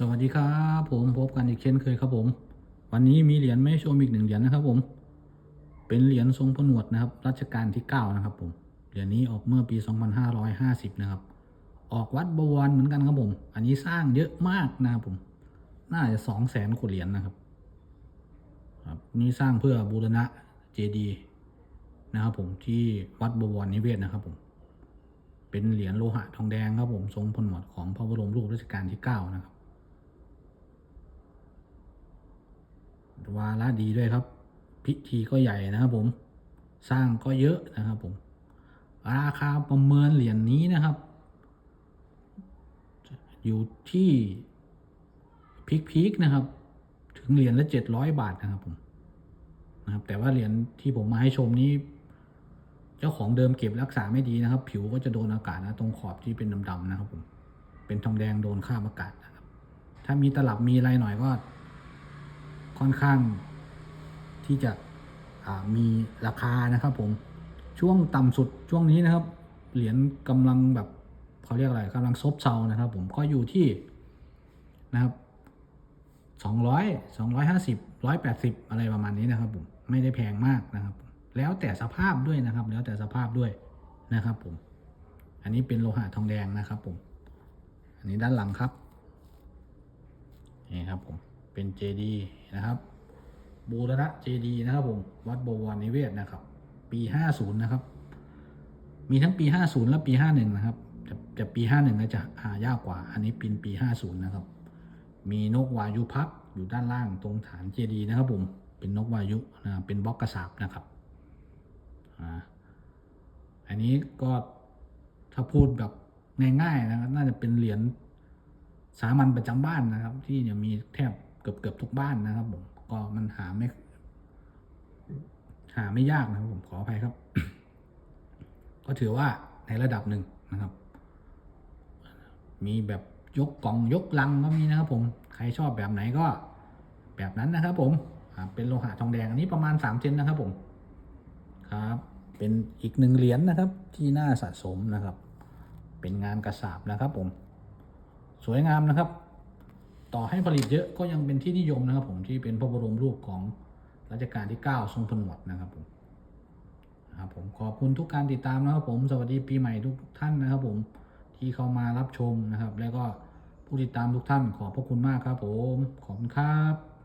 สวัสดีครับผมพบกันอีกเช่นเคยครับผม วันนี้มีเหรียญไม่ชมอีกหนึ่งเหรียญนะครับผม เป็นเหรียญทรงผนวดนะครับรัชกาลที่ 9 นะครับผมเหรียญนี้ออกเมื่อปี 2550 นะครับ ออกวัดบวรเหมือนกันครับผม อันนี้สร้างเยอะมากนะครับผม น่าจะ2 0 0แสนกว่าเหรียญนะครับครับนี่สร้างเพื่อบูรณะเจดีย์นะครับผมที่วัดบวรนิเวศนะครับผมเป็นเหรียญโลหะทองแดงครับผมทรงผนวดของพระบรมรูปรัชกาลที่ 9 นะครับ วาระดีด้วยครับ พิธีก็ใหญ่นะครับผมสร้างก็เยอะนะครับผม ราคาประเมินเหรียญนนี้นะครับ อยู่ที่พีคๆนะครับ ถึงเหรียญละเจ็ดร้อยบาทนะครับผมนะครับ แต่ว่าเหรียญที่ผมมาให้ชมนี้ เจ้าของเดิมเก็บรักษาไม่ดีนะครับ ผิวก็จะโดนอากาศนะตรงขอบที่เป็นดำๆนะครับผมเป็นทองแดงโดนข้ามอากาศนะครับ ถ้ามีตลับมีอะไรหน่อยก็ ค่อนข้างที่จะมีราคานะครับผมช่วงต่ำสุดช่วงนี้นะครับ เหรียญกำลังแบบเขาเรียกอะไรกำลังซบเซานะครับ ผมก็อยู่ที่นะครับสองร้อยสองร้อยห้าสิบร้อยแปดสิบอะไรประมาณนี้นะครับ ผมไม่ได้แพงมากนะครับ แล้วแต่สภาพด้วยนะครับ แล้วแต่สภาพด้วยนะครับผม อันนี้เป็นโลหะทองแดงนะครับผม อันนี้ด้านหลังครับ นี่ครับผม เป็นเจดีนะครับบูรณะเจดีนะครับผมวัดบวรนิเวศนะครับ ปีห้าศูนย์นะครับ มีทั้งปีห้าศูนย์และปีห้าหนึ่งนะครับ จะจะปีห้าหนึ่งจะหายากกว่า อันนี้เป็นปีห้าศูนย์นะครับ มีนกวายุพักอยู่ด้านล่างตรงฐานเจดีนะครับผมเป็นนกวายุนะเป็นบล็อกกระสาบนะครับอันนี้ก็ถ้าพูดแบบง่ายๆนะครับน่าจะเป็นเหรียญสามัญประจำบ้านนะครับ ที่เนี่ยมีแทบ กือบเกือบทุกบ้านนะครับผมก็มันหาไม่ หาไม่ยากนะครับผมขออภัยครับ ก็ถือว่าในระดับหนึ่งนะครับ มีแบบยกกล่องยกลังก็มีนะครับ ผมใครชอบแบบไหนก็ แบบนั้นนะครับ ผมเป็นโลหะทองแดงอันนี้ประมาณสามเซนนะครับ ผมครับ เป็นอีกหนึ่งเหรียญนะครับ ที่น่าสะสมนะครับ เป็นงานกระสาบนะครับ ผม สวยงามนะครับ ต่อให้ผลิตเยอะก็ยังเป็นที่นิยมนะครับผมที่เป็นพระบรมรูปของรัชกาลที่ 9 ทรงผนวดนะครับผมครับผมขอบคุณทุกการติดตามนะครับผมสวัสดีปีใหม่ทุกท่านนะครับผมที่เข้ามารับชมนะครับ แล้วก็ผู้ติดตามทุกท่านขอบพระคุณมากครับผมขอบคุณครับ